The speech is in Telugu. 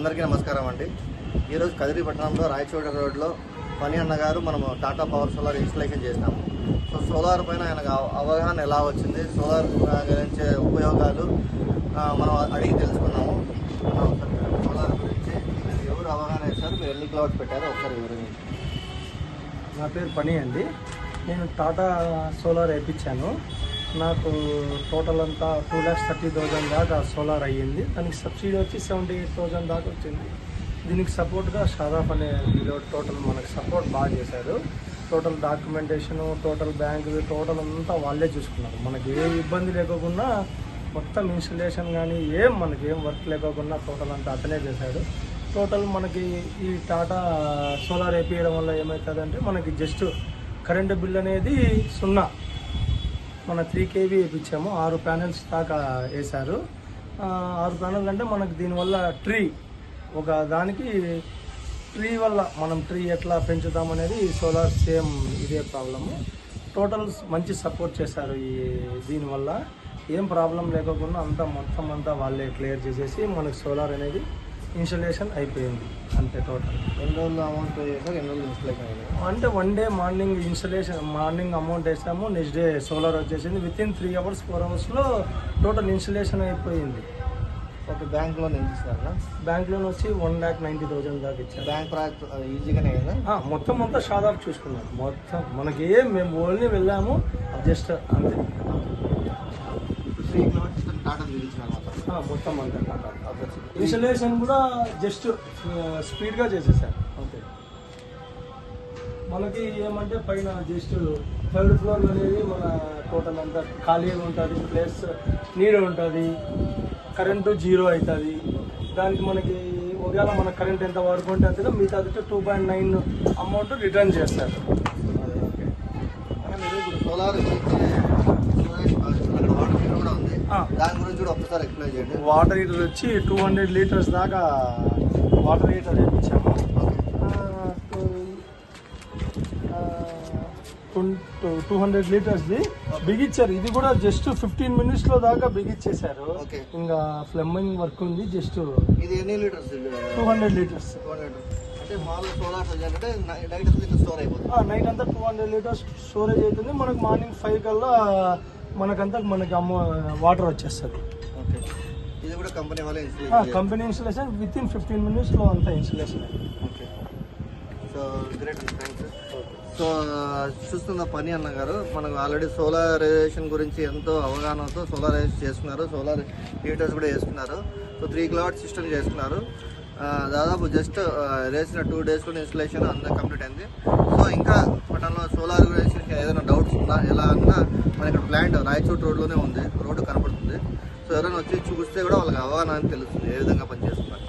అందరికీ నమస్కారం అండి. ఈరోజు కదిరి పట్టణంలో రాయచోట రోడ్లో పని అన్నగారు మనము టాటా పవర్ సోలార్ ఇన్స్టలేషన్ చేసినాము సో సోలార్ పైన ఆయనకు అవ- అవగాహన ఎలా వచ్చింది? సోలార్ గురించి ఉపయోగాలు మనం అడిగి తెలుసుకున్నాము. సోలార్ గురించి ఎవరు అవగాహన చేస్తారు మీరు ఎన్ని క్లౌడ్స్ పెట్టారో ఒకసారి వివరించండి. నా పేరు పని అండి. నేను టాటా సోలార్ వేయించాను. నాకు టోటల్ అంతా టూ ల్యాక్స్ థర్టీ థౌజండ్ దాకా సోలార్ అయ్యింది. దానికి సబ్సిడీ వచ్చి సెవెంటీ ఎయిట్ థౌజండ్ దాకా వచ్చింది. దీనికి సపోర్ట్గా షాదాఫ్ అనే వీళ్ళు టోటల్ మనకు సపోర్ట్ బాగా చేశారు. Total documentation total bank total అంతా వాళ్ళే చూసుకున్నారు. మనకి ఏ ఇబ్బంది లేకోకుండా మొత్తం ఇన్స్టలేషన్ కానీ ఏం మనకి ఏం వర్క్ లేకోకుండా టోటల్ అంతా అతనే చేశాడు. టోటల్ మనకి ఈ టాటా సోలార్ వేపించడం వల్ల ఏమవుతుందంటే మనకి జస్ట్ కరెంటు బిల్ అనేది సున్నా. మన త్రీ కేవీ వేయించాము ఆరు ప్యానెల్స్ దాకా వేశారు. ఆరు ప్యానెల్ అంటే మనకు దీనివల్ల ట్రీ ఒక దానికి ట్రీ వల్ల మనం ట్రీ ఎట్లా పెంచుతాం అనేది సోలార్ సేమ్ ఇదే ప్రాబ్లము టోటల్ మంచి సపోర్ట్ చేశారు ఈ దీనివల్ల. ఏం ప్రాబ్లం లేకుండా అంతా మొత్తం అంతా వాళ్ళే క్లియర్ చేసేసి మనకు సోలార్ అనేది ఇన్స్టలేషన్ అయిపోయింది అంతే టోటల్ ఎన్ని రోజులు అమౌంట్ పే చేశారు ఎన్ని రోజులు ఇన్స్టలేషన్ అయింది? అంటే one day morning installation morning amount వేసాము నెక్స్ట్ డే సోలార్ వచ్చేసింది. Within three hours four అవర్స్లో టోటల్ ఇన్స్టలేషన్ అయిపోయింది. ఓకే బ్యాంక్లో ఎంత ఇస్తారా? బ్యాంక్ లోన్ వచ్చి వన్ ల్యాక్ నైంటీ థౌజండ్ దాకా ఇచ్చారు. బ్యాంక్ ప్రాజెక్ట్ ఈజీగానే ఆ, మొత్తం అంతా షాదాపు చూసుకున్నాం మొత్తం మనకి ఏం మేము ఓన్లీ వెళ్ళాము జస్ట్ అంతే. త్రీ కిలోమీటర్స్ టాటా చూపించినారు మొత్తం అంతా ఇన్స్టలేషన్ కూడా జస్ట్ స్పీడ్గా చేసేసారు. ఓకే. మనకి ఏమంటే పైన జస్ట్ థర్డ్ ఫ్లోర్ అనేది మన టోటల్ అంతా ఖాళీగా ఉంటుంది ప్లస్ నీడ ఉంటుంది కరెంటు జీరో అవుతుంది. దానికి మనకి ఒకవేళ మన కరెంట్ ఎంత వాడుకుంటే అంతగా మిగతా two point nine amount return చేస్తారు. మీరు సోలార్ దాని గురించి కూడా ఒక్కసారి ఎక్స్ప్లెయిన్ చేయండి. వాటర్ హీటర్ వచ్చి టూ హండ్రెడ్ లీటర్స్ దాకా వాటర్ హీటర్ వేయించాము టూ హండ్రెడ్ లీటర్స్ది బిగిచ్చారు. ఇది కూడా జస్ట్ ఫిఫ్టీన్ మినిట్స్లో దాకా బిగిచ్చేశారు. Okay. ఇంకా ఫ్లమ్మింగ్ వర్క్ ఉంది జస్ట్ ఇది ఎన్ని litres two hundred. Litres night అంతా టూ హండ్రెడ్ లీటర్స్ స్టోరేజ్ అవుతుంది. మనకు మార్నింగ్ ఫైవ్ కల్లా మనకంతా మనకి అమ్మ వాటర్ వచ్చేస్తుంది. ఓకే. ఇది కూడా కంపెనీ వాళ్ళే installation company installation within fifteen మినిట్స్లో అంతా installation. Okay. So great thanks so చూస్తున్న పని అన్న గారు మనకు ఆల్రెడీ సోలారైజేషన్ గురించి ఎంతో అవగాహనతో సోలారైజేషన్ చేసుకున్నారు. సోలార్ హీటర్స్ కూడా వేసుకున్నారు. సో త్రీ కిలోవాట్ సిస్టమ్ చేసుకున్నారు ఆ, దాదాపు జస్ట్ వేసిన టూ డేస్లో ఇన్స్టలేషన్ అంతా కంప్లీట్ అయింది. సో ఇంకా పట్టణంలో సోలార్ గురించి ఏదైనా డౌట్స్ ఉన్నా ఎలా అన్నా మన ఇక్కడ ప్లాంట్ రాయచోటి రోడ్లోనే ఉంది రోడ్డు కనపడుతుంది. సో ఎవరైనా వచ్చి చూస్తే కూడా వాళ్ళకి అవగాహన అని తెలుస్తుంది ఏ విధంగా పనిచేస్తున్నారు